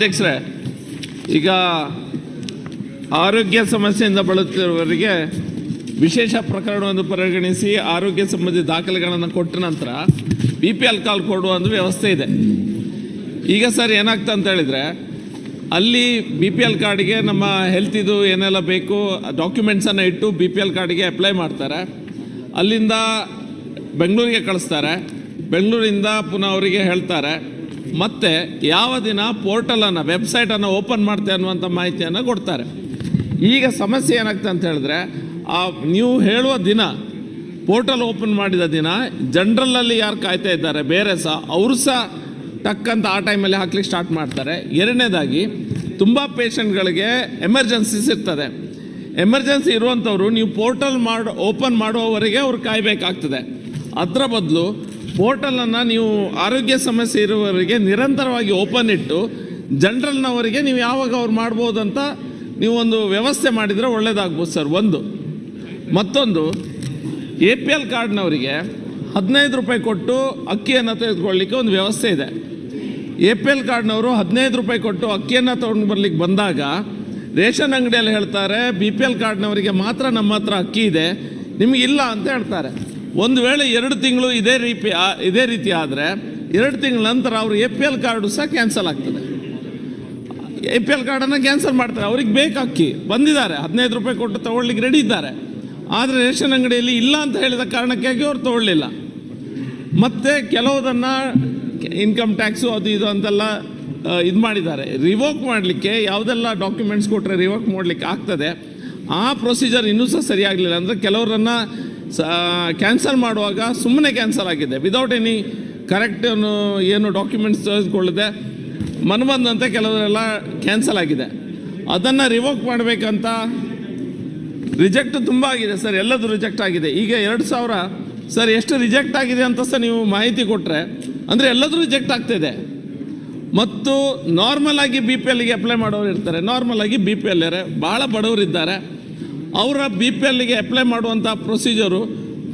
ಅಧ್ಯಕ್ಷರೇ, ಈಗ ಆರೋಗ್ಯ ಸಮಸ್ಯೆಯಿಂದ ಬಳಲುತ್ತಿರುವವರಿಗೆ ವಿಶೇಷ ಪ್ರಕರಣವನ್ನು ಪರಿಗಣಿಸಿ ಆರೋಗ್ಯ ಸಂಬಂಧಿ ದಾಖಲೆಗಳನ್ನು ಕೊಟ್ಟ ನಂತರ ಬಿ ಪಿ ಎಲ್ ಕಾಲ್ ಕೊಡುವ ಒಂದು ವ್ಯವಸ್ಥೆ ಇದೆ. ಈಗ ಸರ್ ಏನಾಗ್ತಾ ಅಂತ ಹೇಳಿದರೆ, ಅಲ್ಲಿ ಬಿ ಪಿ ಎಲ್ ಕಾರ್ಡ್ಗೆ ನಮ್ಮ ಹೆಲ್ತಿದು ಏನೆಲ್ಲ ಬೇಕು ಡಾಕ್ಯುಮೆಂಟ್ಸನ್ನು ಇಟ್ಟು ಬಿ ಪಿ ಎಲ್ ಕಾರ್ಡಿಗೆ ಅಪ್ಲೈ ಮಾಡ್ತಾರೆ. ಅಲ್ಲಿಂದ ಬೆಂಗಳೂರಿಗೆ ಕಳಿಸ್ತಾರೆ. ಬೆಂಗಳೂರಿಂದ ಪುನಃ ಅವರಿಗೆ ಹೇಳ್ತಾರೆ. ಮತ್ತೆ ಯಾವ ದಿನ ಪೋರ್ಟಲನ್ನು ವೆಬ್ಸೈಟನ್ನು ಓಪನ್ ಮಾಡ್ತೆ ಅನ್ನುವಂಥ ಮಾಹಿತಿಯನ್ನು ಕೊಡ್ತಾರೆ. ಈಗ ಸಮಸ್ಯೆ ಏನಾಗ್ತದೆ ಅಂತ ಹೇಳಿದ್ರೆ, ಆ ನೀವು ಹೇಳುವ ದಿನ ಪೋರ್ಟಲ್ ಓಪನ್ ಮಾಡಿದ ದಿನ ಜನ್ರಲಲ್ಲಿ ಯಾರು ಕಾಯ್ತಾ ಇದ್ದಾರೆ, ಬೇರೆ ಸಹ, ಅವರು ಸಹ ಟಕ್ಕಂತ ಆ ಟೈಮಲ್ಲಿ ಹಾಕ್ಲಿಕ್ಕೆ ಸ್ಟಾರ್ಟ್ ಮಾಡ್ತಾರೆ. ಎರಡನೇದಾಗಿ, ತುಂಬ ಪೇಷಂಟ್ಗಳಿಗೆ ಎಮರ್ಜೆನ್ಸೀಸ್ ಇರ್ತದೆ. ಎಮರ್ಜೆನ್ಸಿ ಇರುವಂಥವ್ರು, ನೀವು ಪೋರ್ಟಲ್ ಮಾಡಿ ಓಪನ್ ಮಾಡುವವರೆಗೆ ಅವ್ರು ಕಾಯಬೇಕಾಗ್ತದೆ. ಅದರ ಬದಲು ಪೋರ್ಟಲನ್ನು ನೀವು ಆರೋಗ್ಯ ಸಮಸ್ಯೆ ಇರುವವರಿಗೆ ನಿರಂತರವಾಗಿ ಓಪನ್ ಇಟ್ಟು, ಜನರಲ್ನವರಿಗೆ ನೀವು ಯಾವಾಗ ಅವ್ರು ಮಾಡ್ಬೋದು ಅಂತ ನೀವು ಒಂದು ವ್ಯವಸ್ಥೆ ಮಾಡಿದರೆ ಒಳ್ಳೆಯದಾಗ್ಬೋದು ಸರ್. ಒಂದು. ಮತ್ತೊಂದು ಎ ಪಿ ಎಲ್ ಕಾರ್ಡ್ನವರಿಗೆ ಹದಿನೈದು ರೂಪಾಯಿ ಕೊಟ್ಟು ಅಕ್ಕಿಯನ್ನು ತೆಗೆದುಕೊಳ್ಳಿಕ್ಕೆ ಒಂದು ವ್ಯವಸ್ಥೆ ಇದೆ. ಎ ಪಿ ಎಲ್ ಕಾರ್ಡ್ನವರು ಹದಿನೈದು ರೂಪಾಯಿ ಕೊಟ್ಟು ಅಕ್ಕಿಯನ್ನು ತೊಗೊಂಡು ಬರ್ಲಿಕ್ಕೆ ಬಂದಾಗ, ರೇಷನ್ ಅಂಗಡಿಯಲ್ಲಿ ಹೇಳ್ತಾರೆ ಬಿ ಪಿ ಎಲ್ ಕಾರ್ಡ್ನವರಿಗೆ ಮಾತ್ರ ನಮ್ಮ ಹತ್ರ ಅಕ್ಕಿ ಇದೆ, ನಿಮಗೆ ಇಲ್ಲ ಅಂತ ಹೇಳ್ತಾರೆ. ಒಂದು ವೇಳೆ ಎರಡು ತಿಂಗಳು ಇದೇ ರೀತಿ ಇದೇ ರೀತಿ ಆದರೆ ಎರಡು ತಿಂಗಳ ನಂತರ ಅವರು ಎ ಪಿ ಎಲ್ ಕಾರ್ಡು ಸಹ ಕ್ಯಾನ್ಸಲ್ ಆಗ್ತದೆ. ಎ ಪಿ ಎಲ್ ಕಾರ್ಡನ್ನು ಕ್ಯಾನ್ಸಲ್ ಮಾಡ್ತಾರೆ. ಅವ್ರಿಗೆ ಬೇಕಾಕಿ ಬಂದಿದ್ದಾರೆ. ಹದಿನೈದು ರೂಪಾಯಿ ಕೊಟ್ಟು ತಗೊಳ್ಳಿಕ್ಕೆ ರೆಡಿ ಇದ್ದಾರೆ. ಆದರೆ ರೇಷನ್ ಅಂಗಡಿಯಲ್ಲಿ ಇಲ್ಲ ಅಂತ ಹೇಳಿದ ಕಾರಣಕ್ಕಾಗಿ ಅವ್ರು ತೊಗೊಳ್ಳಿಲ್ಲ. ಮತ್ತು ಕೆಲವುದನ್ನು ಇನ್ಕಮ್ ಟ್ಯಾಕ್ಸು ಅದು ಇದು ಅಂತೆಲ್ಲ ಇದು ಮಾಡಿದ್ದಾರೆ. ರಿವೋಕ್ ಮಾಡಲಿಕ್ಕೆ ಯಾವುದೆಲ್ಲ ಡಾಕ್ಯುಮೆಂಟ್ಸ್ ಕೊಟ್ಟರೆ ರಿವೋಕ್ ಮಾಡಲಿಕ್ಕೆ ಆಗ್ತದೆ, ಆ ಪ್ರೊಸೀಜರ್ ಇನ್ನೂ ಸಹ ಸರಿಯಾಗಲಿಲ್ಲ. ಅಂದರೆ ಕೆಲವರನ್ನು ಕ್ಯಾನ್ಸಲ್ ಮಾಡುವಾಗ ಸುಮ್ಮನೆ ಕ್ಯಾನ್ಸಲ್ ಆಗಿದೆ. ವಿದೌಟ್ ಎನಿ ಕರೆಕ್ಟ್ ಏನು ಡಾಕ್ಯುಮೆಂಟ್ಸ್ ತೆಗೆದುಕೊಳ್ಳದೆ ಮನಬಂದಂತೆ ಕೆಲವರೆಲ್ಲ ಕ್ಯಾನ್ಸಲ್ ಆಗಿದೆ. ಅದನ್ನು ರಿವೋಕ್ ಮಾಡಬೇಕಂತ ರಿಜೆಕ್ಟ್ ತುಂಬ ಆಗಿದೆ ಸರ್. ಎಲ್ಲದು ರಿಜೆಕ್ಟ್ ಆಗಿದೆ. ಈಗ ಎರಡು ಸಾವಿರ, ಸರ್, ಎಷ್ಟು ರಿಜೆಕ್ಟ್ ಆಗಿದೆ ಅಂತ ಸಹ ನೀವು ಮಾಹಿತಿ ಕೊಟ್ಟರೆ ಅಂದರೆ ಎಲ್ಲದೂ ರಿಜೆಕ್ಟ್ ಆಗ್ತಿದೆ ಮತ್ತು ನಾರ್ಮಲ್ ಆಗಿ ಬಿ ಪಿ ಎಲ್ಗೆ ಅಪ್ಲೈ ಮಾಡೋರು ಇರ್ತಾರೆ. ನಾರ್ಮಲ್ ಆಗಿ ಬಿ ಪಿ ಎಲ್ ಭಾಳ ಬಡವರಿದ್ದಾರೆ. ಅವರ ಬಿ ಪಿ ಎಲ್ಗೆ ಅಪ್ಲೈ ಮಾಡುವಂಥ ಪ್ರೊಸೀಜರು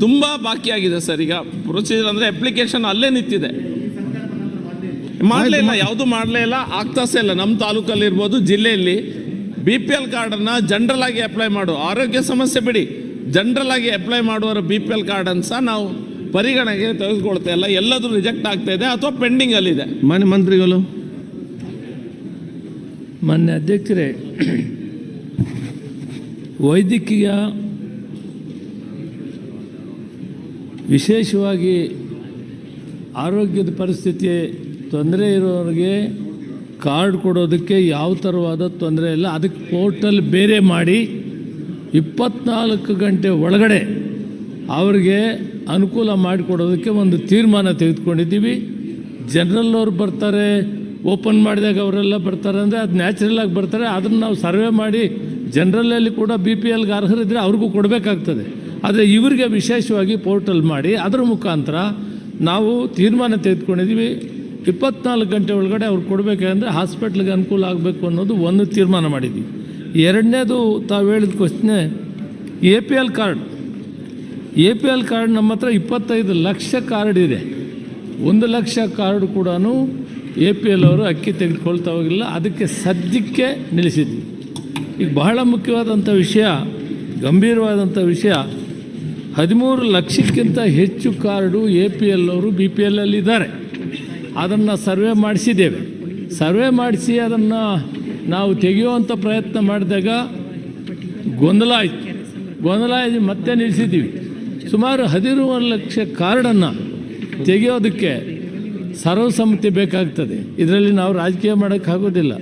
ತುಂಬ ಬಾಕಿ ಆಗಿದೆ ಸರ್ ಈಗ ಪ್ರೊಸೀಜರ್ ಅಂದರೆ ಅಪ್ಲಿಕೇಶನ್ ಅಲ್ಲೇ ನಿಂತಿದೆ. ಮಾಡಲೇ ಇಲ್ಲ ಯಾವುದು ಮಾಡಲೇ ಇಲ್ಲ ಆಗ್ತಾ ಸಹ ಇಲ್ಲ. ನಮ್ಮ ತಾಲೂಕಲ್ಲಿ ಇರ್ಬೋದು ಜಿಲ್ಲೆಯಲ್ಲಿ ಬಿ ಪಿ ಎಲ್ ಕಾರ್ಡನ್ನು ಜನರಲ್ ಆಗಿ ಅಪ್ಲೈ ಮಾಡು. ಆರೋಗ್ಯ ಸಮಸ್ಯೆ ಬಿಡಿ. ಜನರಲ್ ಆಗಿ ಅಪ್ಲೈ ಮಾಡುವವರ ಬಿ ಪಿ ಎಲ್ ಕಾರ್ಡನ್ನು ಸಹ ನಾವು ಪರಿಗಣನೆಗೆ ತೆಗೆದುಕೊಳ್ತಾ ಇಲ್ಲ. ಎಲ್ಲದೂ ರಿಜೆಕ್ಟ್ ಆಗ್ತಾ ಇದೆ ಅಥವಾ ಪೆಂಡಿಂಗಲ್ಲಿದೆ ಮಾನ್ಯ ಮಂತ್ರಿಗಳು. ಮಾನ್ಯ ಅಧ್ಯಕ್ಷರೇ ವೈದ್ಯಕೀಯ ವಿಶೇಷವಾಗಿ ಆರೋಗ್ಯದ ಪರಿಸ್ಥಿತಿ ತೊಂದರೆ ಇರೋರಿಗೆ ಕಾರ್ಡ್ ಕೊಡೋದಕ್ಕೆ ಯಾವ ಥರವಾದ ತೊಂದರೆ ಇಲ್ಲ. ಅದಕ್ಕೆ ಪೋರ್ಟಲ್ ಬೇರೆ ಮಾಡಿ ಇಪ್ಪತ್ನಾಲ್ಕು ಗಂಟೆ ಒಳಗಡೆ ಅವ್ರಿಗೆ ಅನುಕೂಲ ಮಾಡಿಕೊಡೋದಕ್ಕೆ ಒಂದು ತೀರ್ಮಾನ ತೆಗೆದುಕೊಂಡಿದ್ದೀವಿ. ಜನರಲ್ ಅವ್ರು ಬರ್ತಾರೆ, ಓಪನ್ ಮಾಡಿದಾಗ ಅವರೆಲ್ಲ ಬರ್ತಾರೆ, ಅಂದರೆ ಅದು ನ್ಯಾಚುರಲ್ ಆಗಿ ಬರ್ತಾರೆ. ಅದನ್ನು ನಾವು ಸರ್ವೆ ಮಾಡಿ ಜನರಲಲ್ಲಿ ಕೂಡ ಬಿ ಪಿ ಎಲ್ಗೆ ಅರ್ಹರಿದ್ದರೆ ಅವ್ರಿಗೂ ಕೊಡಬೇಕಾಗ್ತದೆ. ಆದರೆ ಇವರಿಗೆ ವಿಶೇಷವಾಗಿ ಪೋರ್ಟಲ್ ಮಾಡಿ ಅದರ ಮುಖಾಂತರ ನಾವು ತೀರ್ಮಾನ ತೆಗೆದುಕೊಂಡಿದ್ದೀವಿ. ಇಪ್ಪತ್ನಾಲ್ಕು ಗಂಟೆ ಒಳಗಡೆ ಅವ್ರು ಕೊಡಬೇಕಂದ್ರೆ ಹಾಸ್ಪಿಟ್ಲಿಗೆ ಅನುಕೂಲ ಆಗಬೇಕು ಅನ್ನೋದು ಒಂದು ತೀರ್ಮಾನ ಮಾಡಿದ್ದೀವಿ ಎರಡನೇದು ತಾವು ಹೇಳಿದ question A P L card A P L card ನಮ್ಮ ಹತ್ರ ಇಪ್ಪತ್ತೈದು ಲಕ್ಷ ಕಾರ್ಡ್ ಇದೆ. ಒಂದು ಲಕ್ಷ ಕಾರ್ಡ್ ಕೂಡ ಎ ಪಿ ಎಲ್ ಅವರು ಅಕ್ಕಿ ತೆಗೆದುಕೊಳ್ತಾ ಹೋಗಿಲ್ಲ. ಅದಕ್ಕೆ ಸದ್ಯಕ್ಕೆ ನಿಲ್ಲಿಸಿದ್ವಿ. ಈಗ ಬಹಳ ಮುಖ್ಯವಾದಂಥ ವಿಷಯ, ಗಂಭೀರವಾದಂಥ ವಿಷಯ, ಹದಿಮೂರು ಲಕ್ಷಕ್ಕಿಂತ ಹೆಚ್ಚು ಕಾರ್ಡು ಎ ಪಿ ಎಲ್ ಅವರು ಬಿ ಪಿ ಎಲ್ಲಲ್ಲಿ ಇದ್ದಾರೆ. ಅದನ್ನು ಸರ್ವೆ ಮಾಡಿಸಿದ್ದೇವೆ. ಸರ್ವೆ ಮಾಡಿಸಿ ಅದನ್ನು ನಾವು ತೆಗೆಯುವಂಥ ಪ್ರಯತ್ನ ಮಾಡಿದಾಗ ಗೊಂದಲ ಆಯಿತು. ಗೊಂದಲ ಆಗಿ ಮತ್ತೆ ನಿಲ್ಲಿಸಿದ್ದೀವಿ. ಸುಮಾರು ಹದಿಮೂರು ಲಕ್ಷ ಕಾರ್ಡನ್ನು ತೆಗೆಯೋದಕ್ಕೆ ಸರ್ವಸಮ್ಮತಿ ಬೇಕಾಗ್ತದೆ. ಇದರಲ್ಲಿ ನಾವು ರಾಜಕೀಯ ಮಾಡೋಕ್ಕಾಗೋದಿಲ್ಲ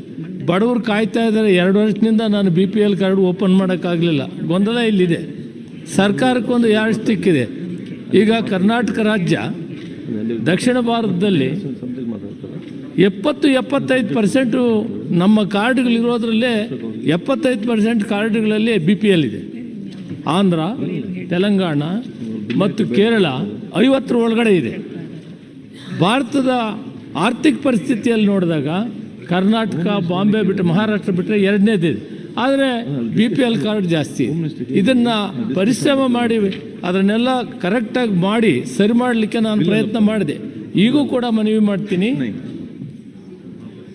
ಬಡವರು ಕಾಯ್ತಾ ಇದ್ದಾರೆ. ಎರಡು ವರ್ಷದಿಂದ ನಾನು B P L card open ಮಾಡೋಕ್ಕಾಗಲಿಲ್ಲ. ಗೊಂದಲ ಇಲ್ಲಿದೆ. ಸರ್ಕಾರಕ್ಕೊಂದು ಯಾರು ಸ್ಟಿಕ್ಕಿದೆ ಈಗ ಕರ್ನಾಟಕ ರಾಜ್ಯ ದಕ್ಷಿಣ ಭಾರತದಲ್ಲಿ ಎಪ್ಪತ್ತು ಎಪ್ಪತ್ತೈದು ಪರ್ಸೆಂಟು ನಮ್ಮ ಕಾರ್ಡ್ಗಳಿರೋದ್ರಲ್ಲೇ ಎಪ್ಪತ್ತೈದು ಪರ್ಸೆಂಟ್ ಕಾರ್ಡ್ಗಳಲ್ಲಿ ಬಿ ಪಿ ಎಲ್ ಇದೆ. ಆಂಧ್ರ, ತೆಲಂಗಾಣ ಮತ್ತು ಕೇರಳ ಐವತ್ತರ ಒಳಗಡೆ ಇದೆ. ಭಾರತದ ಆರ್ಥಿಕ ಪರಿಸ್ಥಿತಿಯಲ್ಲಿ ನೋಡಿದಾಗ ಕರ್ನಾಟಕ ಬಾಂಬೆ ಬಿಟ್ಟು ಮಹಾರಾಷ್ಟ್ರ ಬಿಟ್ಟರೆ ಎರಡನೇದಿದೆ ಆದರೆ ಬಿ ಪಿ ಎಲ್ ಕಾರ್ಡ್ ಜಾಸ್ತಿ. ಇದನ್ನು ಪರಿಶ್ರಮ ಮಾಡಿ ಅದನ್ನೆಲ್ಲ ಕರೆಕ್ಟಾಗಿ ಮಾಡಿ ಸರಿ ಮಾಡಲಿಕ್ಕೆ ನಾನು ಪ್ರಯತ್ನ ಮಾಡಿದೆ. ಈಗೂ ಕೂಡ ಮನವಿ ಮಾಡ್ತೀನಿ.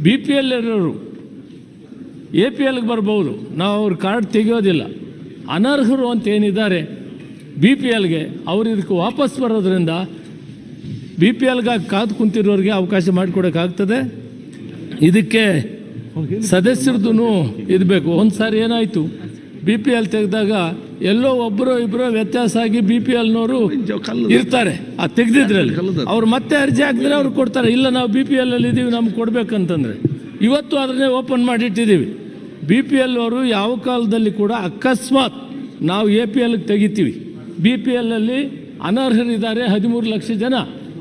ಬಿ ಪಿ ಎಲ್ ಇರೋರು ಎ ಪಿ ಎಲ್ಗೆ ಬರ್ಬೋದು. ನಾವು ಅವ್ರ ಕಾರ್ಡ್ ತೆಗೆಯೋದಿಲ್ಲ. ಅನರ್ಹರು ಅಂತ ಏನಿದ್ದಾರೆ ಬಿ ಪಿ ಎಲ್ಗೆ ಅವ್ರು ಇದಕ್ಕೆ ವಾಪಸ್ ಬರೋದ್ರಿಂದ ಬಿ ಪಿ ಎಲ್ಗಾಗಿ ಕಾದು ಕುಂತಿರೋರಿಗೆ ಅವಕಾಶ ಮಾಡಿಕೊಡೋಕ್ಕಾಗ್ತದೆ. ಇದಕ್ಕೆ ಸದಸ್ಯರದ್ದು ಇರಬೇಕು. ಬೇಕು ಒಂದು ಸಾರಿ ಏನಾಯಿತು? ಬಿ ಪಿ ಎಲ್ ತೆಗೆದಾಗ ಎಲ್ಲೋ ಒಬ್ಬರು ಇಬ್ಬರು ವ್ಯತ್ಯಾಸ ಆಗಿ ಬಿ ಪಿ ಎಲ್ನವರು ಇರ್ತಾರೆ. ಆ ತೆಗೆದಿದ್ರಲ್ಲಿ. ಅವ್ರು ಮತ್ತೆ ಅರ್ಜಿ ಹಾಕಿದ್ರೆ ಅವ್ರು ಕೊಡ್ತಾರೆ. ಇಲ್ಲ ನಾವು ಬಿ ಪಿ ಎಲ್ ಅಲ್ಲಿ ಇದ್ದೀವಿ ನಮ್ಗೆ ಕೊಡ್ಬೇಕಂತಂದ್ರೆ. ಇವತ್ತು ಅದನ್ನೇ ಓಪನ್ ಮಾಡಿಟ್ಟಿದ್ದೀವಿ ಬಿ ಪಿ ಎಲ್ ಅವರು ಯಾವ ಕಾಲದಲ್ಲಿ ಕೂಡ ಅಕಸ್ಮಾತ್ ನಾವು ಎ ಪಿ ಎಲ್ಗೆ ತೆಗಿತೀವಿ. ಬಿ ಪಿ ಎಲ್ ಅಲ್ಲಿ ಅನರ್ಹರಿದ್ದಾರೆ ಹದಿಮೂರು ಲಕ್ಷ ಜನ.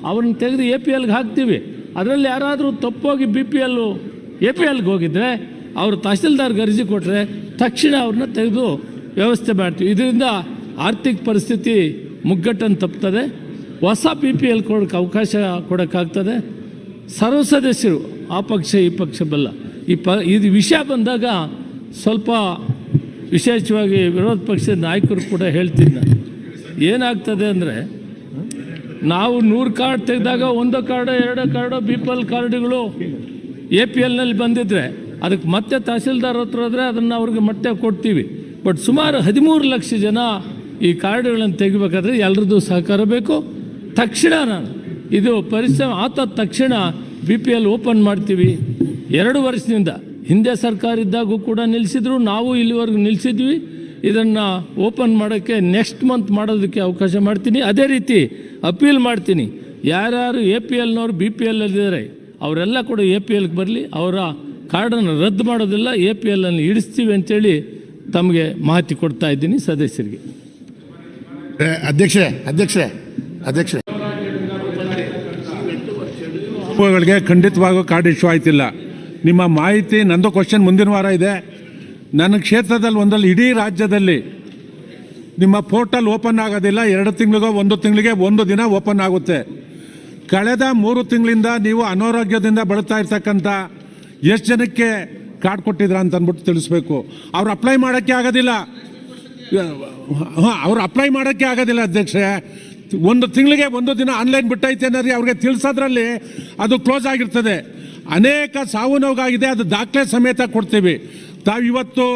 ಅವ್ರನ್ನ ತೆಗೆದು ಎ ಪಿ ಎಲ್ಗೆ ಹಾಕ್ತೀವಿ. ಅದರಲ್ಲಿ ಯಾರಾದರೂ ತಪ್ಪೋಗಿ ಬಿ ಪಿ ಎಲ್ಲು ಎ ಪಿ ಎಲ್ಗೆ ಹೋಗಿದ್ರೆ ಅವರು ತಹಸೀಲ್ದಾರ್ಗೆ ಅರ್ಜಿ ಕೊಟ್ಟರೆ ತಕ್ಷಣ ಅವ್ರನ್ನ ತೆಗೆದು ವ್ಯವಸ್ಥೆ ಮಾಡ್ತೀವಿ. ಇದರಿಂದ ಆರ್ಥಿಕ ಪರಿಸ್ಥಿತಿ ಮುಗ್ಗಟ್ಟನ್ನು ತಪ್ತದೆ. ಹೊಸ ಬಿ ಪಿ ಎಲ್ ಕೊಡೋಕ್ಕೆ ಅವಕಾಶ ಕೊಡೋಕ್ಕಾಗ್ತದೆ. ಸರ್ವ ಸದಸ್ಯರು ಆ ಪಕ್ಷ, ಈ ಪಕ್ಷ ಬಲ್ಲ. ಈ ಪ ಇದು ವಿಷಯ ಬಂದಾಗ ಸ್ವಲ್ಪ ವಿಶೇಷವಾಗಿ ವಿರೋಧ ಪಕ್ಷದ ನಾಯಕರು ಕೂಡ ಹೇಳ್ತೀನಿ ಏನಾಗ್ತದೆ ಅಂದರೆ ನಾವು ನೂರು ಕಾರ್ಡ್ ತೆಗೆದಾಗ ಒಂದು ಕಾರ್ಡು, ಎರಡು ಕಾರ್ಡು, ಬಿ ಪಿ ಎಲ್ ಕಾರ್ಡುಗಳು ಎ ಪಿ ಎಲ್ನಲ್ಲಿ ಬಂದಿದ್ದರೆ ಅದಕ್ಕೆ ಮತ್ತೆ ತಹಸೀಲ್ದಾರ್ ಹತ್ರ ಆದರೆ ಅದನ್ನು ಅವ್ರಿಗೆ ಮತ್ತೆ ಕೊಡ್ತೀವಿ. ಬಟ್ ಸುಮಾರು ಹದಿಮೂರು ಲಕ್ಷ ಜನ ಈ ಕಾರ್ಡುಗಳನ್ನು ತೆಗಿಬೇಕಾದ್ರೆ ಎಲ್ರದ್ದು ಸಹಕಾರ ಬೇಕು. ತಕ್ಷಣ ನಾನು ಇದು ಪರಿಶ್ರಮ ಆತ ತಕ್ಷಣ ಬಿ ಪಿ ಎಲ್ ಓಪನ್ ಮಾಡ್ತೀವಿ. ಎರಡು ವರ್ಷದಿಂದ ಹಿಂದೆ ಸರ್ಕಾರ ಇದ್ದಾಗೂ ಕೂಡ ನಿಲ್ಲಿಸಿದ್ರು ನಾವು ಇಲ್ಲಿವರೆಗೂ ನಿಲ್ಲಿಸಿದ್ವಿ ಇದನ್ನು ಓಪನ್ ಮಾಡೋಕ್ಕೆ ನೆಕ್ಸ್ಟ್ ಮಂತ್ ಮಾಡೋದಕ್ಕೆ ಅವಕಾಶ ಮಾಡ್ತೀನಿ. ಅದೇ ರೀತಿ ಅಪೀಲ್ ಮಾಡ್ತೀನಿ. ಯಾರ್ಯಾರು ಎ ಪಿ ಎಲ್ನವ್ರು ಬಿ ಪಿ ಎಲ್ಲಿದ್ದಾರೆ ಅವರೆಲ್ಲ ಕೂಡ ಎ ಪಿ ಎಲ್ಗೆ ಬರಲಿ ಅವರ ಕಾರ್ಡನ್ನು ರದ್ದು ಮಾಡೋದಿಲ್ಲ ಎ ಪಿ ಎಲ್ಲನ್ನು ಇಡಿಸ್ತೀವಿ ಅಂತೇಳಿ ತಮಗೆ ಮಾಹಿತಿ ಕೊಡ್ತಾ ಇದ್ದೀನಿ ಸದಸ್ಯರಿಗೆ. ಏ, ಅಧ್ಯಕ್ಷೆ ಅಧ್ಯಕ್ಷೆ ಕುಟುಂಬಗಳಿಗೆ ಗಳಿಗೆ ಖಂಡಿತವಾಗೂ ಕಾರ್ಡ್ ಇಶ್ಯೂ ಆಯ್ತಿಲ್ಲ. ನಿಮ್ಮ ಮಾಹಿತಿ ನಂದು ಕ್ವಶನ್ ಮುಂದಿನ ವಾರ ಇದೆ. ನನ್ನ ಕ್ಷೇತ್ರದಲ್ಲಿ ಒಂದಲ್ಲಿ ಇಡೀ ರಾಜ್ಯದಲ್ಲಿ ನಿಮ್ಮ ಪೋರ್ಟಲ್ ಓಪನ್ ಆಗೋದಿಲ್ಲ, ಎರಡು ತಿಂಗಳಿಗೋ, ಒಂದು ತಿಂಗಳಿಗೆ, ಒಂದು ದಿನ ಓಪನ್ ಆಗುತ್ತೆ. ಕಳೆದ ಮೂರು ತಿಂಗಳಿಂದ ನೀವು ಅನಾರೋಗ್ಯದಿಂದ ಬಳಲ್ತಾ ಇರ್ತಕ್ಕಂಥ ಎಷ್ಟು ಜನಕ್ಕೆ ಕಾರ್ಡ್ ಕೊಟ್ಟಿದ್ರ ಅಂತ ಅಂದ್ಬಿಟ್ಟು ತಿಳಿಸ್ಬೇಕು. ಅವ್ರು ಅಪ್ಲೈ ಮಾಡೋಕ್ಕೆ ಆಗೋದಿಲ್ಲ. ಹಾಂ, ಅವ್ರು ಅಪ್ಲೈ ಮಾಡೋಕ್ಕೆ ಆಗೋದಿಲ್ಲ ಅಧ್ಯಕ್ಷೆ ಒಂದು ತಿಂಗಳಿಗೆ ಒಂದು ದಿನ ಆನ್ಲೈನ್ ಬಿಟ್ಟೈತೆ ಅನ್ನೋದು ಅವ್ರಿಗೆ ತಿಳಿಸೋದ್ರಲ್ಲಿ ಅದು ಕ್ಲೋಸ್ ಆಗಿರ್ತದೆ. ಅನೇಕ ಸಾವು ನೋವಾಗಿದೆ ಅದು ದಾಖಲೆ ಸಮೇತ ಕೊಡ್ತೀವಿ. ತಾವು ಇವತ್ತು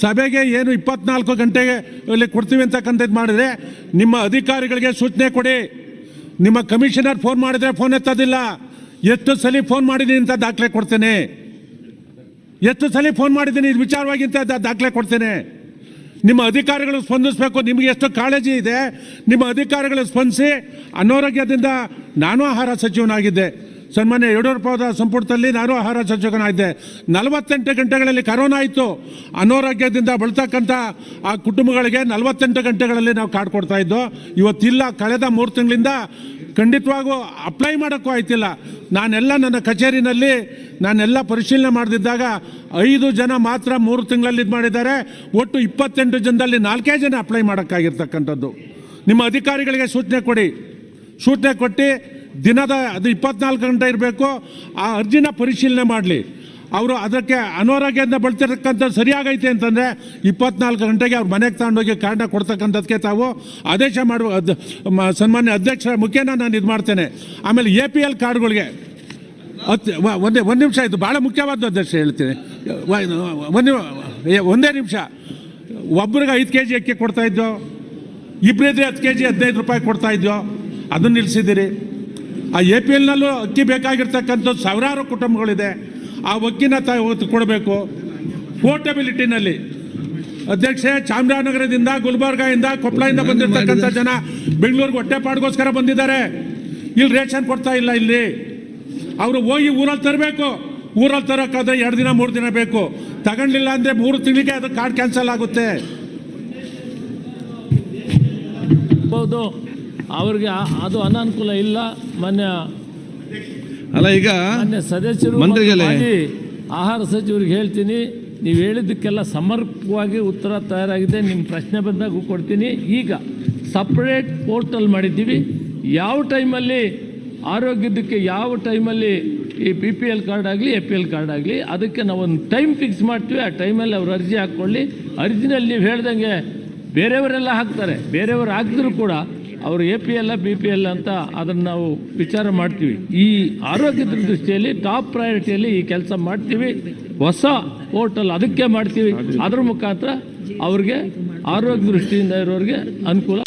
ಸಭೆಗೆ ಏನು ಇಪ್ಪತ್ನಾಲ್ಕು ಗಂಟೆಗೆ ಅಲ್ಲಿ ಕೊಡ್ತೀವಿ ಅಂತಕ್ಕಂಥದ್ದು ಮಾಡಿದ್ರೆ ನಿಮ್ಮ ಅಧಿಕಾರಿಗಳಿಗೆ ಸೂಚನೆ ಕೊಡಿ. ನಿಮ್ಮ ಕಮಿಷನರ್ ಫೋನ್ ಮಾಡಿದ್ರೆ ಫೋನ್ ಎತ್ತೋದಿಲ್ಲ. ಎಷ್ಟು ಸಲ ಫೋನ್ ಮಾಡಿದ್ದೀನಿ ಅಂತ ದಾಖಲೆ ಕೊಡ್ತೇನೆ. ಎಷ್ಟು ಸಲ ಫೋನ್ ಮಾಡಿದ್ದೀನಿ ಇದು ವಿಚಾರವಾಗಿ ಅಂತ ದಾಖಲೆ ಕೊಡ್ತೇನೆ. ನಿಮ್ಮ ಅಧಿಕಾರಿಗಳು ಸ್ಪಂದಿಸಬೇಕು, ನಿಮಗೆ ಎಷ್ಟು ಕಾಳಜಿ ಇದೆ, ನಿಮ್ಮ ಅಧಿಕಾರಿಗಳು ಸ್ಪಂದಿಸಿ ಅನಾರೋಗ್ಯದಿಂದ ನಾನು ಆಹಾರ ಸಚಿವನಾಗಿದ್ದೆ. ಸನ್ಮಾನ್ಯ ಯಡಿಯೂರಪ್ಪ ಅವರ ಸಂಪುಟದಲ್ಲಿ ನಾನು ಆಹಾರ ಸಚಿವನಾಗಿದ್ದೆ ನಲವತ್ತೆಂಟು ಗಂಟೆಗಳಲ್ಲಿ ಕರೋನಾ ಆಯಿತು ಅನಾರೋಗ್ಯದಿಂದ ಬಳತಕ್ಕಂಥ ಆ ಕುಟುಂಬಗಳಿಗೆ ನಲವತ್ತೆಂಟು ಗಂಟೆಗಳಲ್ಲಿ ನಾವು ಕಾರ್ಡ್ ಕೊಡ್ತಾ ಇದ್ದೋ. ಇವತ್ತಿಲ್ಲ, ಕಳೆದ ಮೂರು ತಿಂಗಳಿಂದ ಖಂಡಿತವಾಗೂ ಅಪ್ಲೈ ಮಾಡೋಕ್ಕೂ ಆಯ್ತಿಲ್ಲ. ನಾನೆಲ್ಲ ನನ್ನ ಕಚೇರಿನಲ್ಲಿ, ನಾನೆಲ್ಲ ಪರಿಶೀಲನೆ ಮಾಡದಿದ್ದಾಗ ಐದು ಜನ ಮಾತ್ರ ಮೂರು ತಿಂಗಳಲ್ಲಿ ಇದು ಮಾಡಿದ್ದಾರೆ. ಒಟ್ಟು ಇಪ್ಪತ್ತೆಂಟು ಜನದಲ್ಲಿ ನಾಲ್ಕೇ ಜನ ಅಪ್ಲೈ ಮಾಡೋಕ್ಕಾಗಿರ್ತಕ್ಕಂಥದ್ದು. ನಿಮ್ಮ ಅಧಿಕಾರಿಗಳಿಗೆ ಸೂಚನೆ ಕೊಡಿ. ಸೂಚನೆ ಕೊಟ್ಟು ದಿನದ ಅದು ಇಪ್ಪತ್ನಾಲ್ಕು ಗಂಟೆ ಇರಬೇಕು, ಆ ಅರ್ಜಿನ ಪರಿಶೀಲನೆ ಮಾಡಲಿ. ಅವರು ಅದಕ್ಕೆ ಅನಾರೋಗ್ಯದಿಂದ ಬಳತಿರ್ತಕ್ಕಂಥ ಸರಿಯಾಗೈತೆ ಅಂತಂದರೆ ಇಪ್ಪತ್ನಾಲ್ಕು ಗಂಟೆಗೆ ಅವ್ರ ಮನೆಗೆ ತಗೊಂಡೋಗಿ ಕಾರಣ ಕೊಡ್ತಕ್ಕಂಥದ್ಕೆ ತಾವು ಆದೇಶ ಮಾಡುವ ಸನ್ಮಾನ್ಯ ಅಧ್ಯಕ್ಷರ ಮುಖ್ಯನ ನಾನು ಇದು ಮಾಡ್ತೇನೆ. ಆಮೇಲೆ ಎ ಪಿ ಎಲ್ ಕಾರ್ಡ್ಗಳಿಗೆ ಹತ್ತು ಒಂದೇ, ಒಂದು ನಿಮಿಷ ಇದು ಭಾಳ ಮುಖ್ಯವಾದ ಅಧ್ಯಕ್ಷ ಹೇಳ್ತೀನಿ. ಒಂದು ಒಂದೇ ನಿಮಿಷ. ಒಬ್ರಿಗೆ ಐದು ಕೆ ಜಿ ಅಕ್ಕಿ ಕೊಡ್ತಾಯಿದ್ದೋ ಇಬ್ಬರಿದ್ರೆ ಹತ್ತು ಕೆ ಜಿ ಹದಿನೈದು ರೂಪಾಯಿ ಕೊಡ್ತಾಯಿದ್ದೋ ಅದನ್ನು ನಿಲ್ಲಿಸಿದ್ದೀರಿ ಆ ಎ ಪಿ ಎಲ್ನಲ್ಲೂ ಅಕ್ಕಿ ಬೇಕಾಗಿರ್ತಕ್ಕಂಥದ್ದು ಸಾವಿರಾರು ಕುಟುಂಬಗಳಿದೆ. ಆ ಅಕ್ಕಿನ ತ ಕೊಡಬೇಕು. ಪೋರ್ಟಬಿಲಿಟಿನಲ್ಲಿ ಅಧ್ಯಕ್ಷೆ ಚಾಮರಾಜನಗರದಿಂದ ಗುಲ್ಬರ್ಗಾಯಿಂದ ಕೊಪ್ಪಳದಿಂದ ಬಂದಿರತಕ್ಕಂಥ ಜನ ಬೆಂಗಳೂರಿಗೆ ಹೊಟ್ಟೆಪಾಡಿಗೋಸ್ಕರ ಬಂದಿದ್ದಾರೆ. ಇಲ್ಲಿ ರೇಷನ್ ಕೊಡ್ತಾ ಇಲ್ಲ ಇಲ್ಲಿ. ಅವರು ಹೋಗಿ ಊರಲ್ಲಿ ತರಬೇಕು. ಊರಲ್ಲಿ ತರೋಕ್ಕಾದ್ರೆ ಎರಡು ದಿನ ಮೂರು ದಿನ ಬೇಕು. ತಗೊಂಡಿಲ್ಲ ಅಂದರೆ ಮೂರು ತಿಂಗಳಿಗೆ ಅದು ಕಾರ್ಡ್ ಕ್ಯಾನ್ಸಲ್ ಆಗುತ್ತೆ. ಹೌದು. ಅವ್ರಿಗೆ ಅದು ಅನಾನುಕೂಲ ಇಲ್ಲ. ಮೊನ್ನೆ ಅಲ್ಲ ಈಗ ಮಾನ್ಯ ಸದಸ್ಯರು ಆಹಾರ ಸಚಿವರಿಗೆ ಹೇಳ್ತೀನಿ. ನೀವು ಹೇಳಿದ್ದಕ್ಕೆಲ್ಲ ಸಮರ್ಪಕವಾಗಿ ಉತ್ತರ ತಯಾರಾಗಿದೆ. ನಿಮ್ಮ ಪ್ರಶ್ನೆ ಬಂದಾಗ ಕೊಡ್ತೀನಿ. ಈಗ ಸಪ್ರೇಟ್ ಪೋರ್ಟಲ್ ಮಾಡಿದ್ದೀವಿ. ಯಾವ ಟೈಮಲ್ಲಿ ಆರೋಗ್ಯದಕ್ಕೆ ಯಾವ ಟೈಮಲ್ಲಿ ಈ ಬಿ ಪಿ ಎಲ್ ಕಾರ್ಡ್ ಆಗಲಿ ಎ ಪಿ ಎಲ್ ಕಾರ್ಡ್ ಆಗಲಿ ಅದಕ್ಕೆ ನಾವೊಂದು ಟೈಮ್ ಫಿಕ್ಸ್ ಮಾಡ್ತೀವಿ. ಆ ಟೈಮಲ್ಲಿ ಅವ್ರು ಅರ್ಜಿ ಹಾಕ್ಕೊಳ್ಳಿ. ಅರ್ಜಿನಲ್ಲಿ ನೀವು ಹೇಳ್ದಂಗೆ ಬೇರೆಯವರೆಲ್ಲ ಹಾಕ್ತಾರೆ. ಬೇರೆಯವರು ಹಾಕಿದ್ರು ಕೂಡ ಅವರು A P L B P L ಅಂತ ಅದನ್ನು ನಾವು ವಿಚಾರ ಮಾಡ್ತೀವಿ. ಈ ಆರೋಗ್ಯದ ದೃಷ್ಟಿಯಲ್ಲಿ ಟಾಪ್ ಪ್ರಯಾರಿಟಿಯಲ್ಲಿ ಈ ಕೆಲಸ ಮಾಡ್ತೀವಿ. ಹೊಸ ಪೋರ್ಟಲ್ ಅದಕ್ಕೆ ಮಾಡ್ತೀವಿ. ಅದ್ರ ಮುಖಾಂತರ ಅವ್ರಿಗೆ ಆರೋಗ್ಯ ದೃಷ್ಟಿಯಿಂದ ಇರೋರಿಗೆ ಅನುಕೂಲ.